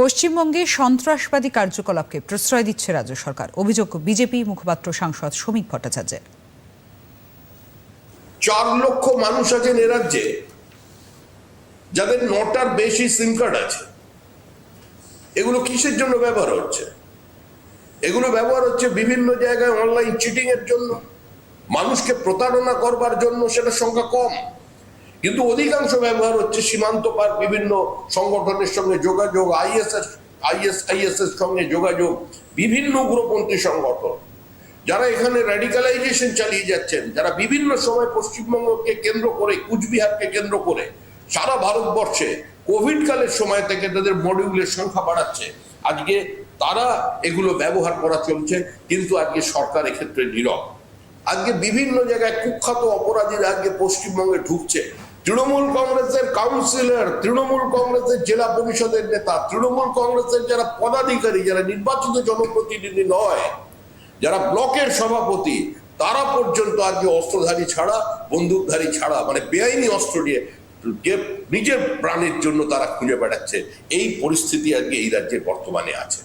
পশ্চিমবঙ্গে সন্ত্রাসবাদী কার্যকলাপকে প্রশ্রয় দিচ্ছে রাজ্য সরকার। অভিযোগ বিজেপি মুখপাত্র সাংসদ শ্রমিক ভট্টাচার্যের। চার লক্ষ মানুষ আছেন রাজ্যে, যাদের নটার বেশি সিম কার্ড আছে। এগুলো কিসের জন্য ব্যবহার হচ্ছে? এগুলো ব্যবহার হচ্ছে বিভিন্ন জায়গায় অনলাইন চিটিং এর জন্য। মানুষকে প্রতারণা করবার জন্য সেটা সংখ্যা কম। কিন্তু অধিকাংশ ব্যবহার হচ্ছে সীমান্ত পার বিভিন্ন সংগঠনের সঙ্গে যোগাযোগ, আইএসএস আইএস আইএস এর সঙ্গে যোগাযোগ, বিভিন্ন উগ্রপন্থী সংগঠন। যারা এখানে র্যাডিকালাইজেশন চালিয়ে যাচ্ছেন, যারা বিভিন্ন সময় পশ্চিমবঙ্গকে কেন্দ্র করে, কুচবিহারকে কেন্দ্র করে সারা ভারতবর্ষে কোভিড কালের সময় থেকে তাদের মডিউলের সংখ্যা বাড়াচ্ছে। আজকে তারা এগুলো ব্যবহার করা চলছে, কিন্তু আজকে সরকার এক্ষেত্রে নীরব। আজকে বিভিন্ন জায়গায় কুখ্যাত অপরাধীরা আজকে পশ্চিমবঙ্গে ঢুকছে। তৃণমূল কংগ্রেসের কাউন্সিলর তৃণমূল কংগ্রেসের জেলা পরিষদের নেতা, তৃণমূল কংগ্রেসের যারা পদাধিকারী, যারা নির্বাচিত জনপ্রতিনিধি নয়, যারা ব্লকের সভাপতি, তারা পর্যন্ত আজকে অস্ত্রধারী ছাড়া, বন্দুকধারী ছাড়া মানে বেআইনি অস্ত্র নিয়ে যে নিজের প্রাণের জন্য তারা খুঁজে বেড়াচ্ছে, এই পরিস্থিতি আজকে এই রাজ্যে বর্তমানে আছে।